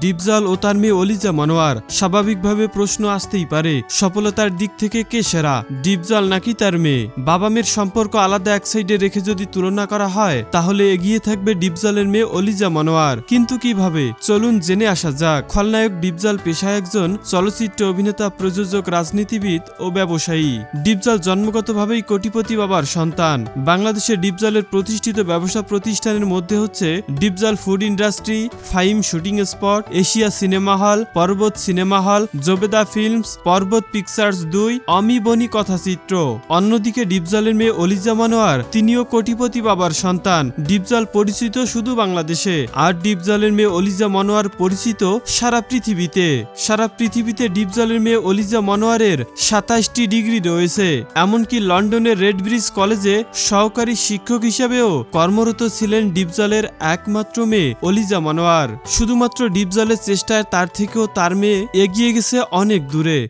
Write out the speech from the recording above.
ডিপজল ও তার মেয়ে অলিজা মনোয়ার স্বাভাবিকভাবে প্রশ্ন আসতেই পারে, সফলতার দিক থেকে কে সেরা? ডিপজল নাকি তার মেয়ে? বাবা মেয়ের সম্পর্ক আলাদা এক সাইডে রেখে যদি তুলনা করা হয়, তাহলে এগিয়ে থাকবে ডিপজলের মেয়ে অলিজা মনোয়ার। কিন্তু কীভাবে? চলুন জেনে আসা যাক। খলনায়ক ডিপজল পেশায় একজন চলচ্চিত্র অভিনেতা, প্রযোজক, রাজনীতিবিদ ও ব্যবসায়ী। ডিপজল জন্মগতভাবেই কোটিপতি বাবার সন্তান। বাংলাদেশে ডিপজলের প্রতিষ্ঠিত ব্যবসা প্রতিষ্ঠানের মধ্যে হচ্ছে Dipjol food industry, Faim shooting spot Asia cinema hall Parbat cinema হল জোবেদা ফিল্মস পর্বত পিকচার্স দুই অমিবনী কথাচিত্র অন্যদিকে ডিপজলের মেয়ে অলিজা মনোয়ার, তিনিও কোটিপতি বাবার সন্তান। ডিপজল পরিচিত শুধু বাংলাদেশে। আর ডিপজলের মেয়ে অলিজা মনোয়ার পরিচিত সারা পৃথিবীতে। সারা পৃথিবীতে ডিপজলের মেয়ে অলিজা মনোয়ারের সাতাশটি ডিগ্রি রয়েছে। এমনকি লন্ডনের রেড ব্রিজ কলেজে সহকারী শিক্ষক হিসেবেও কর্মরত ছিলেন ডিপজলের একমাত্র মেয়ে অলিজা মনোয়ার। শুধুমাত্র ডিপজলের চেষ্টায় তার থেকেও তার মেয়ে এগিয়ে গেছে অনেক দূরে।